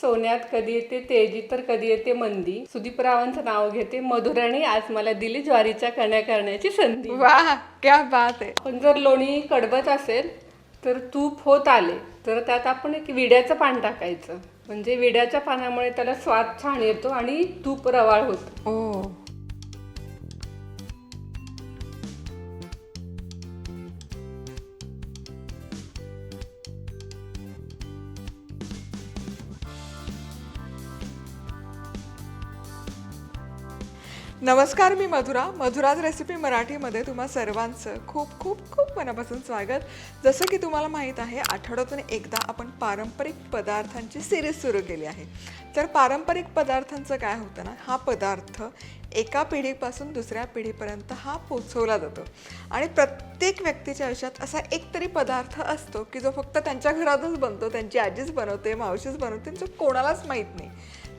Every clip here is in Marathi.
सोन्यात कधी येते तेजी तर कधी येते मंदी. सुदीप रावांचं नाव घेते मधुराणी. आज मला दिली ज्वारीच्या कण्या करण्याची संधी. वाह क्या बात आहे. पण जर लोणी कडबत असेल तर तूप होत आले. तर त्यात आपण एक विड्याचं पान टाकायचं. म्हणजे विड्याच्या पानामुळे त्याला स्वाद छान येतो आणि तूप रवाळ होतं. ओ. नमस्कार मी मधुरा. मधुराज रेसिपी मराठीमध्ये तुम्हा सर्वांचं खूप खूप खूप मनापासून स्वागत. जसं की तुम्हाला माहीत आहे आठवड्यातून एकदा आपण पारंपरिक पदार्थांची सिरीज सुरू केली आहे. तर पारंपरिक पदार्थांचं काय होतं ना हा पदार्थ एका पिढीपासून दुसऱ्या पिढीपर्यंत हा पोचवला जातो. आणि प्रत्येक व्यक्तीच्या आयुष्यात असा एक तरी पदार्थ असतो की जो फक्त त्यांच्या घरातच बनतो त्यांची आजीच बनवते मावशीच बनवते जो कोणालाच माहीत नाही.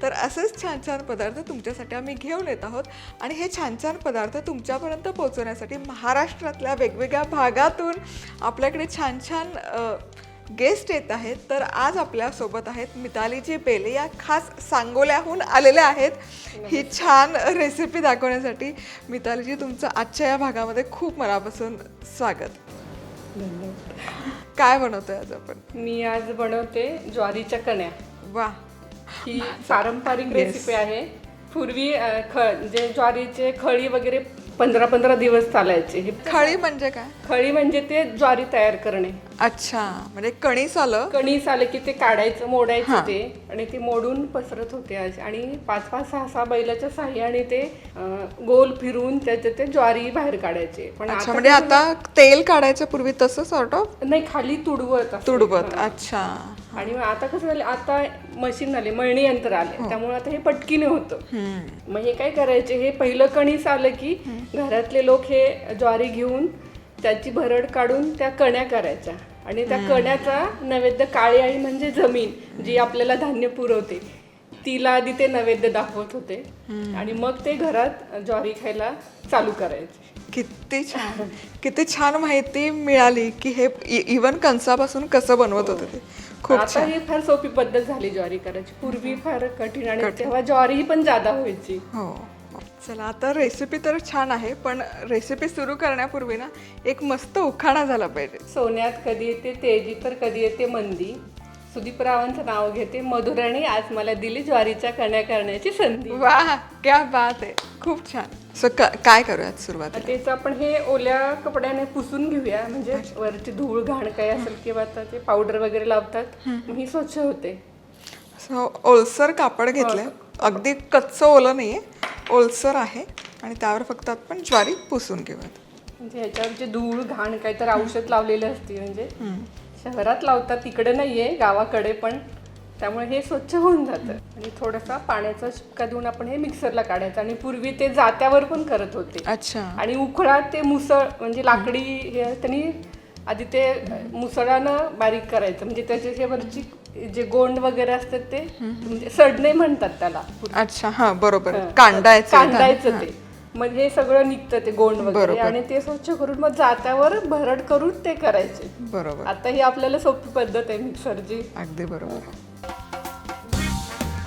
तर असेच छान छान पदार्थ तुमच्यासाठी आम्ही घेऊन येत आहोत. आणि हे छान छान पदार्थ तुमच्यापर्यंत पोहोचवण्यासाठी महाराष्ट्रातल्या वेगवेगळ्या भागातून आपल्याकडे छान छान गेस्ट येत आहेत. तर आज आपल्यासोबत आहेत मितालीजी बेले. या खास सांगोल्याहून आलेल्या आहेत. ही छान रेसिपी दाखवण्यासाठी. मितालीजी तुमचं आजच्या या भागामध्ये खूप मनापासून स्वागत. काय बनवतोय आज आपण? मी आज बनवते ज्वारीच्या कण्या. वा. ही पारंपरिक रेसिपी आहे. पूर्वी ख जे ज्वारीचे खळी वगैरे पंधरा पंधरा दिवस चालायचे. हे खळी म्हणजे काय? खळी म्हणजे ते ज्वारी तयार करणे. अच्छा म्हणजे कणीस आलं? कणीस आले की ते काढायचं मोडायचं ते आणि ते मोडून पसरत होते आज. आणि पाच पाच सहा सहा बैलाच्या साह्याने ते अं, गोल फिरून त्याचे ते ज्वारी बाहेर काढायचे. पण अच्छा म्हणजे आता तेल काढायच्या पूर्वी तसं सॉर्ट ऑफ नाही खाली तुडवत. तुडबत अच्छा. आणि आता कसं झालं आता मशीन आले मळणी यंत्र आले. त्यामुळे आता हे पटकीने होतं. मग हे काय करायचे हे पहिलं कणीस आलं की घरातले लोक हे ज्वारी घेऊन त्याची भरड काढून त्या कण्या करायच्या. आणि त्या कण्याचा नैवेद्य काळी आई म्हणजे जमीन जी आपल्याला धान्य पुरवते. तिला आधी ते नैवेद्य दाखवत होते. आणि मग ते घरात ज्वारी खायला चालू करायचे. किती छान. किती छान माहिती मिळाली की हे इवन कणसापासून कसं बनवत होते ते. खूप आता ही फार सोपी पद्धत झाली ज्वारी करायची. पूर्वी फार कठीण आणि तेव्हा ज्वारी ही पण जादा व्हायची. हो. चला आता रेसिपी तर छान आहे पण रेसिपी सुरू करण्यापूर्वी ना एक मस्त उखाणा झाला पाहिजे. सोन्यात कधी येते तेजी तर कधी येते मंदी. सुदीप रावांचं नाव घेते. मधुराणी आज मला दिली ज्वारीच्या कण्या करण्याची संधी. वा क्या बात आहे. खूप छान. सो काय करूयात सुरुवात तेच आपण हे ओल्या कपड्याने पुसून घेऊया. म्हणजे वरची धूळ घाण काय असेल किंवा आता ते पावडर वगैरे लावतात मग ही स्वच्छ होते. सो ओलसर कापड घेतलंय. अगदी कच्चं ओलं नाहीये. ओलसर आहे. आणि त्यावर फक्त आपण ज्वारी पुसून घेऊयात. म्हणजे ह्याच्यावरची धूळ घाण काय तर औषध लावलेलं असते म्हणजे. शहरात लावतात तिकडे नाहीये गावाकडे पण. त्यामुळे हे स्वच्छ होऊन जातं. आणि थोडासा पाण्याचा शिपका देऊन आपण हे मिक्सरला काढायचं. आणि पूर्वी ते जात्यावर पण करत होते. अच्छा. आणि उखळा ते मुसळ म्हणजे लाकडी हे त्यांनी आधी ते मुसळानं बारीक करायचं. म्हणजे त्याचे हे वरची जे गोंड वगैरे असतात ते म्हणजे सडणे म्हणतात त्याला. अच्छा हा बरोबर. कांडायचं. कांडायचं ते. म्हणजे हे सगळं निघतं ते गोंड वगैरे. आणि ते स्वच्छ करून मग जात्यावर भरड करून ते करायचे. बरोबर. आता ही आपल्याला सोपी पद्धत आहे मिक्सरची. अगदी बरोबर.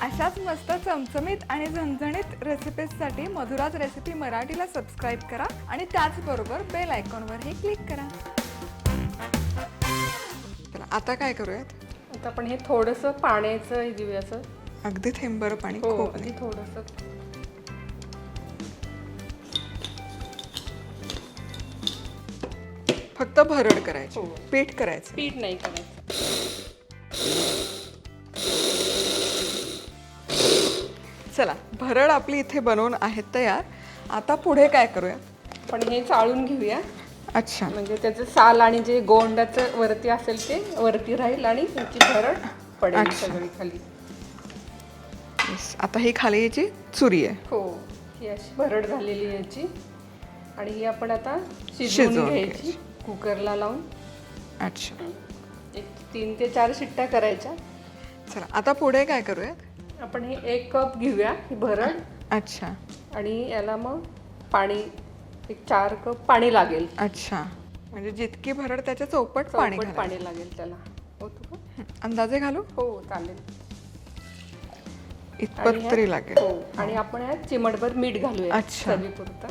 अशाच मस्त चमचमीत आणि झणझणीत रेसिपीजसाठी मधुराज रेसिपी मराठीला सबस्क्राईब करा आणि त्याचबरोबर बेल आयकॉनवरही क्लिक करा. चला आता काय करूयात? आता आपण हे थोडस पाण्याचं हे देऊया असं अगदी थेंबर पाणी हो खूप अगदी थोडस. फक्त भरड करायची. हो. पीठ करायचं. पीठ नाही करायचं. चला भरड आपली इथे बनवून आहे तयार. आता पुढे काय करूया? पण हे चाळून घेऊया. अच्छा. म्हणजे त्याचं साल आणि जे गोंडाचं वरती असेल ते वरती राहील आणि त्याची भरड पडेल सगळी खाली. Yes. आता ही खाली याची चुरी आहे. हो ही अशी भरड झालेली आहे याची. आणि ही आपण आता शिजवून शिजवून घ्यायची. कुकरला लावून अच्छा. एक तीन ते चार शिट्ट्या करायच्या. चला आता पुढे काय करूयात? आपण हे एक कप घेऊया ही भरड. अच्छा. आणि याला मग पाणी एक चार कप पाणी लागेल. अच्छा. म्हणजे जितकी भरड त्याच्या चौपट पाणी. पाणी लागेल त्याला. होतो का अंदाजे घालू? हो चालेल. इतपत तरी लागेल. हो आणि आपण यात चिमटभर मीठ घालूया अच्छा. चवीपुरतं.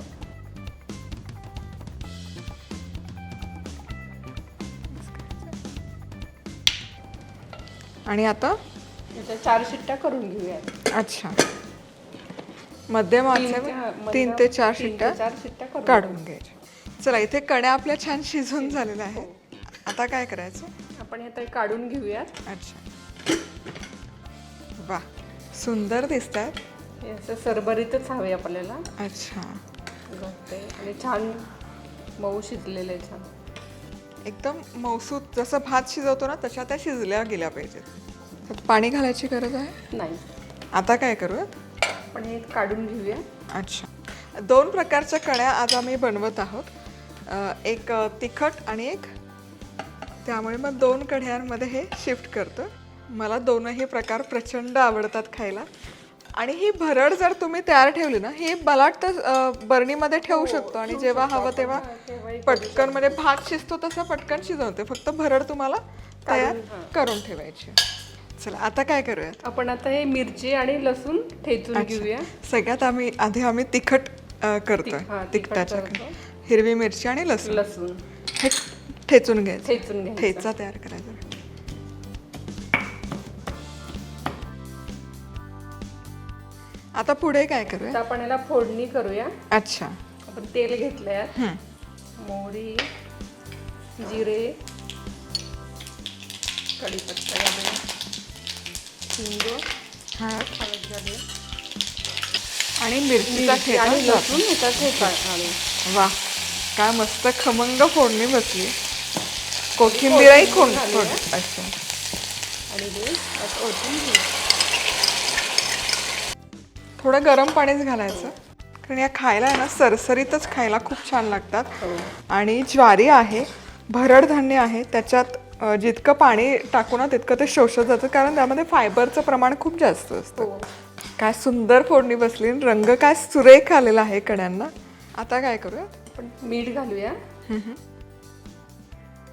आणि आता? चार शिट्ट्या करून घेऊया अच्छा. मध्यम आचेवर हा, तीन ते चार शिट्ट्या चार शिट्ट्या करून काढून घ्यायच्या. चला इथे कण्या आपल्या छान शिजून झालेल्या हो. आहेत आता काय करायचं? आपण हे आता काढून घेऊयात. अच्छा. वा सुंदर दिसत आहेत हे असं सरभरीतच हवे आपल्याला. अच्छा. आणि छान मऊ शिजलेले छान. एकदम मौसूद जसं भात शिजवतो ना तशा त्या शिजल्या गेल्या पाहिजेत. त्यात पाणी घालायची गरज आहे? नाही. आता काय करूयात आपण हे काढून घेऊया. अच्छा. दोन प्रकारच्या कण्या आज आम्ही बनवत आहोत. अ, एक अ, तिखट आणि एक त्यामुळे मग दोन कढ्यांमध्ये हे शिफ्ट करतो मला दोनही प्रकार प्रचंड आवडतात खायला. आणि ही भरड जर तुम्ही तयार ठेवली ना ही मला वाटतं बरणीमध्ये ठेवू शकतो आणि जेव्हा हवं तेव्हा पटकन म्हणजे भात शिजतो तसा पटकन शिजवते. फक्त भरड तुम्हाला तयार करून ठेवायची. चला आता काय करूयात? आपण आता हे मिरची आणि लसूण ठेचून घेऊया. सगळ्यात आम्ही आधी आम्ही तिखट करतोय. हा, तिखट तिखटाच्या. हिरवी मिरची आणि लसूण. लसूण. हे ठेचून घ्यायचं. ठेचा तयार करायचा. आता पुढे काय करूया? आता आपण याला फोडणी करूया. अच्छा. आपण तेल घेतलंय. हम्म. मोहरी जिरे कढीपत्ता घालूया हिंग हळद हळद घालूया आणि मिरचीचा मिरची ठेचा आणि टाक. लसूण ह्याचा ठेचा घालूया वा. काय मस्त खमंग फोडणी बसली. कोथिंबीरही खोड. खोड अच्छा. आणि हे यात ओतून घेऊया थोडं गरम पाणीच घालायचं. कारण या खायला आहे ना सरसरीतच खायला खूप छान लागतात. हो. आणि ज्वारी आहे भरड धान्य आहे त्याच्यात जितकं पाणी टाकू ना तितकं ते शोषलं जातं. कारण त्यामध्ये फायबरचं प्रमाण खूप जास्त असतं. हो. काय सुंदर फोडणी बसली रंग काय सुरेख आलेला आहे कड्यांना. आता काय करूया? आपण मीठ घालूया.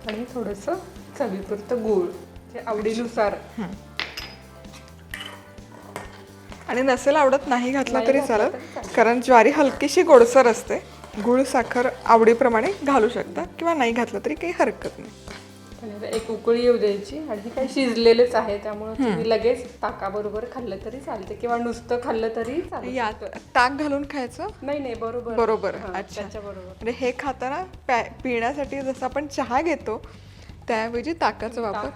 आणि थोडस चवीपुरतं गूळ आवडीनुसार आणि नसेल आवडत नाही घातला तरी चालेल. कारण ज्वारी हलकीशी गोडसर असते. गुळ साखर आवडीप्रमाणे घालू शकता किंवा नाही घातलं तरी काही हरकत नाही. एक उकळी येऊ द्यायची आणि हे काही शिजलेलेच आहे त्यामुळे तुम्ही लगेच ताकाबरोबर खाल्लं तरी चालते किंवा नुसतं खाल्लं तरी चालेल यात ताक घालून खायचं? नाही नाही बरोबर. बरोबर अच्छा. त्याच्याबरोबर. म्हणजे हे खाताना पिण्यासाठी जसं आपण चहा घेतो त्याऐवजी ताकाचा वापर.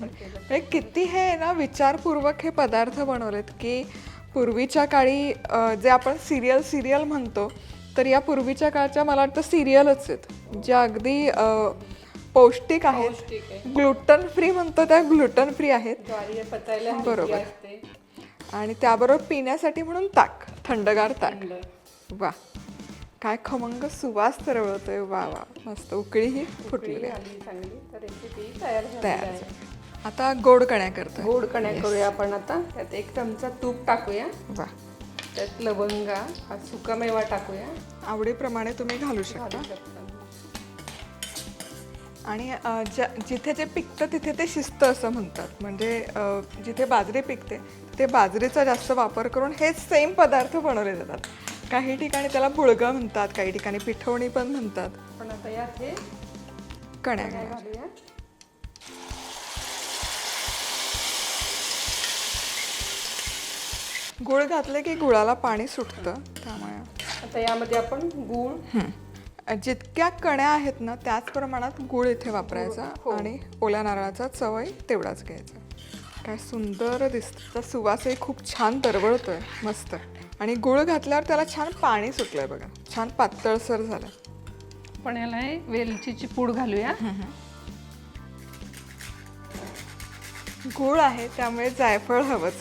म्हणजे किती हे ना विचारपूर्वक हे पदार्थ बनवलेत की पूर्वीच्या काळी जे आपण सिरियल सिरियल म्हणतो तर या पूर्वीच्या काळच्या मला वाटतं सिरियलच आहेत. ज्या अगदी पौष्टिक आहेत. ग्लुटन फ्री म्हणतो त्या ग्लुटन फ्री आहेत. बरोबर. आणि त्याबरोबर पिण्यासाठी म्हणून ताक थंडगार ताक. वा. काय खमंग सुवास तरवळतोय वा वा. मस्त. उकळी ही फुटलेली तयार आता गोड कण्या करतोय. गोड कण्या करूया आपण आता. त्यात एक चमचा तूप टाकूया. वा. त्यात लवंगा हा सुकामेवा टाकूया. आवडीप्रमाणे तुम्ही घालू शकता घालू शकता. आणि अ, ज्या जिथे जे पिकतं तिथे ते शिजतं असं म्हणतात. म्हणजे अ, जिथे बाजरी पिकते तिथे बाजरीचा जास्त वापर करून हेच सेम पदार्थ बनवले जातात. काही ठिकाणी त्याला बुळगा म्हणतात काही ठिकाणी पिठवणी पण म्हणतात. पण आता यात हे कण्या घाला. घालूया. गुळ घातले की गुळाला पाणी सुटतं त्यामुळे. आता यामध्ये आपण गूळ. हं. जितक्या कण्या आहेत ना त्याच प्रमाणात गुळ इथे वापरायचा हो. आणि ओल्या नारळाचा चवही तेवढाच घ्यायचा. काय सुंदर दिसतं. तर सुवासही खूप छान तरवळतोय मस्त. आणि गुळ घातल्यावर त्याला छान पाणी सुटलंय बघा. छान पातळसर झालं पण याला हे वेलचीची पूड घालूया. गुळ आहे त्यामुळे जायफळ हवंच.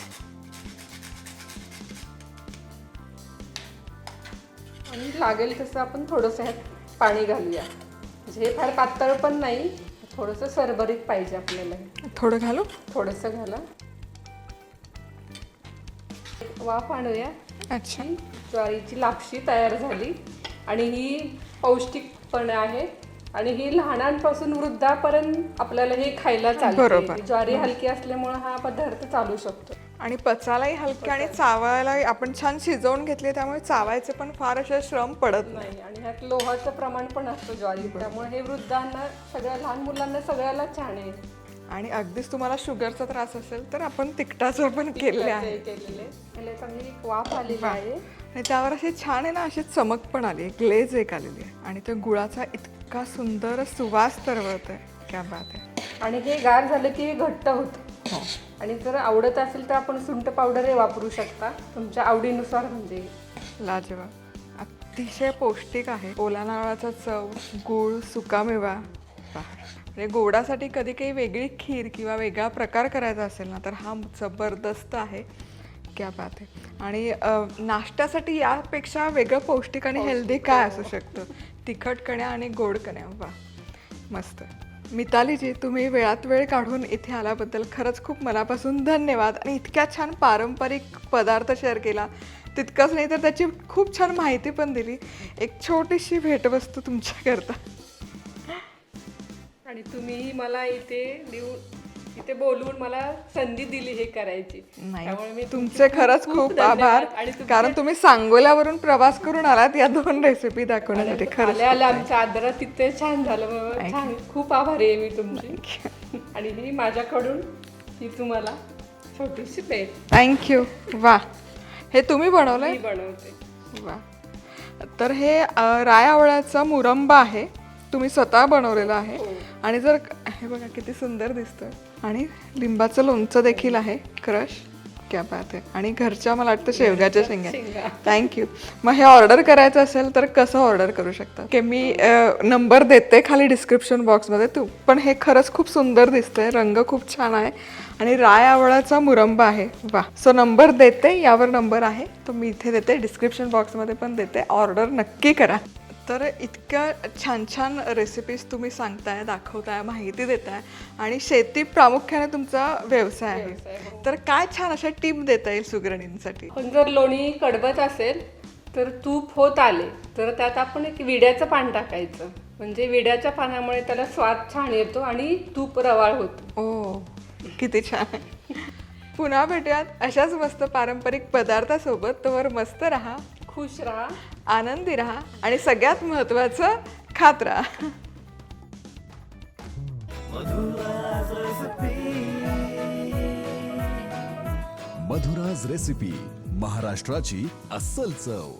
लागेल तसं आपण थोडंसं ह्यात पाणी घालूया. म्हणजे हे फार पातळ पण नाही थोडंसं सरभरीत पाहिजे आपल्याला. थोडं घालू? थोडंसं घाला. वाफ आणूया. अच्छा. ज्वारीची लापशी तयार झाली. आणि ही पौष्टिकपणे आहे. आणि ही लहानांपासून वृद्धापर्यंत आपल्याला हे खायला बरोबर. चालते ज्वारी हलकी असल्यामुळे हा पदार्थ चालू शकतो. आणि पचायलाही हलके आणि चावायलाही आपण छान शिजवून घेतले त्यामुळे चावायचे पण फार असे श्रम पडत नाही. आणि ह्यात लोहाचं प्रमाण पण असतं ज्वारी त्यामुळे हे वृद्धांना सगळ्या लहान मुलांना सगळ्याला छान आहे. आणि अगदीच तुम्हाला शुगरचा त्रास असेल तर आपण तिखटाचं पण केले आहे. केलेले चांगली वाफ आलेली आहे. आणि त्यावर अशी छान आहे ना अशी चमक पण आली आहे. ग्लेज एक आलेली आहे. आणि त्या गुळाचा इतका सुंदर सुवास तरवळत आहे क्या बात आहे. आणि हे गार झालं की हे घट्ट होतं. हो. आणि जर आवडत असेल तर आपण सुंठ पावडर वापरू शकता. तुमच्या आवडीनुसार म्हणजे. लाजवाब अतिशय पौष्टिक आहे. ओला नारळाचा चव गूळ सुकामेवा. म्हणजे गोडासाठी कधी काही वेगळी खीर किंवा वेगळा प्रकार करायचा असेल ना तर हा जबरदस्त आहे. क्या बात आहे. आणि नाश्त्यासाठी यापेक्षा वेगळं पौष्टिक आणि हेल्दी काय असू शकतं? तिखट कण्या आणि गोड कण्या. वा. मस्त. मितालीजी तुम्ही वेळात वेळ काढून इथे आल्याबद्दल खरंच खूप मनापासून धन्यवाद आणि इतक्या छान पारंपरिक पदार्थ शेअर केला. तितकंच नाही तर त्याची खूप छान माहिती पण दिली. एक छोटीशी भेटवस्तू तुमच्याकरता. आणि तुम्ही मला इथे देऊन इथे बोलवून मला संधी दिली हे करायची. त्यामुळे मी तुमचे खरंच खूप. आभार. कारण तुम्ही सांगोल्यावरून प्रवास करून आलात या दोन रेसिपी दाखवण्यासाठी खरंच आल्या आल्या आमच्या आदरात तिथे छान झालं छान. खूप आभारी आहे मी तुमची. आणि ही माझ्याकडून ही तुम्हाला छोटीशी भेट. थँक्यू वा. हे तुम्ही बनवलंय? मी बनवते. वा. तर हे राय आवळ्याचा मुरंबा आहे. तुम्ही स्वतः बनवलेला आहे. आणि जर हे बघा किती सुंदर दिसतं आणि लिंबाचं लोणचं देखील आहे. क्रश. क्या बात आहे. आणि घरच्या मला वाटतं शेवग्याच्या शेंगा. शेंगा. थँक्यू मग हे ऑर्डर करायचं असेल तर कसं ऑर्डर करू शकता? की मी नंबर देते खाली डिस्क्रिप्शन बॉक्समध्ये तू पण हे खरंच खूप सुंदर दिसतंय. रंग खूप छान आहे. आणि राय आवळाचा मुरंबा आहे. वा सो नंबर देते. यावर नंबर आहे. तो मी इथे देते. डिस्क्रिप्शन बॉक्समध्ये पण देते. ऑर्डर नक्की करा. तर इतक्या छान छान रेसिपीज तुम्ही सांगताय दाखवताय माहिती देताय आणि शेती प्रामुख्याने तुमचा व्यवसाय आहे. तर काय छान अशा टिप देता येईल सुगरणींसाठी? पण जर लोणी कडबत असेल तर तूप होत आले तर त्यात आपण एक विड्याचं पान टाकायचं. म्हणजे विड्याच्या पानामुळे त्याला स्वाद छान येतो आणि तूप रवाळ होतो. ओ किती छान. पुन्हा भेटूयात अशाच मस्त पारंपरिक पदार्थासोबत. तोवर मस्त राहा. खुश राहा. आनंदी राहा आणि सगळ्यात महत्त्वाचं खात राहा. मधुराज रेसिपी. महाराष्ट्राची अस्सल चव.